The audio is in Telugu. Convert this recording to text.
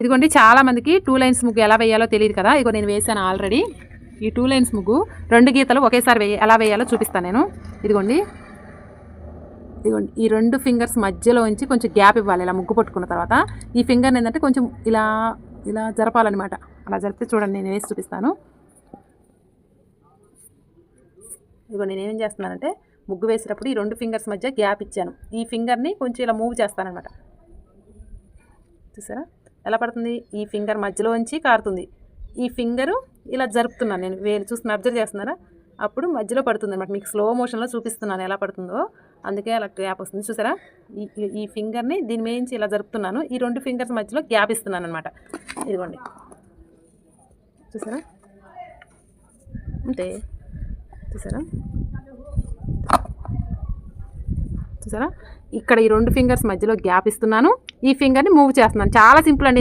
ఇదిగోండి చాలా మందికి టూ లైన్స్ ముగ్గు ఎలా వేయాలో తెలియదు కదా. ఇదిగో నేను వేసాను ఆల్రెడీ ఈ టూ లైన్స్ ముగ్గు రెండు గీతలు ఒకేసారి వేయ ఎలా వేయాలో చూపిస్తాను నేను. ఇదిగోండి. ఇదిగోండి ఈ రెండు ఫింగర్స్ మధ్యలో ఉంచి కొంచెం గ్యాప్ ఇవ్వాలి ఇలా ముగ్గు పట్టుకున్న తర్వాత. ఈ ఫింగర్ని ఏంటంటే కొంచెం ఇలా ఇలా జరపాలన్నమాట. అలా జరిపితే చూడండి నేను వేసి చూపిస్తాను. ఇదిగో నేను ఏం చేస్తున్నానంటే ముగ్గు వేసేటప్పుడు ఈ రెండు ఫింగర్స్ మధ్య గ్యాప్ ఇచ్చాను. ఈ ఫింగర్ని కొంచెం ఇలా మూవ్ చేస్తానమాట చూసారా? ఎలా పడుతుంది? ఈ ఫింగర్ మధ్యలో ఉంచి కారుతుంది. ఈ ఫింగరు ఇలా జరుపుతున్నాను నేను. వేలు చూస్తున్నా అబ్జర్వ్ చేస్తున్నారా? అప్పుడు మధ్యలో పడుతుంది అనమాట మీకు స్లో మోషన్లో చూపిస్తున్నాను ఎలా పడుతుందో. అందుకే అలా గ్యాప్ వస్తుంది. చూసారా? ఈ ఈ- ఫింగర్ని దీని మేయించి ఇలా జరుపుతున్నాను. ఈ రెండు ఫింగర్స్ మధ్యలో గ్యాప్ ఇస్తున్నాను అనమాట ఇదిగోండి. చూసారా? అంతే. చూసారా? చూసారా? ఇక్కడ ఈ రెండు ఫింగర్స్ మధ్యలో గ్యాప్ ఇస్తున్నాను. ఈ ఫింగర్ని మూవ్ చేస్తున్నాను. చాలా సింపుల్ అండి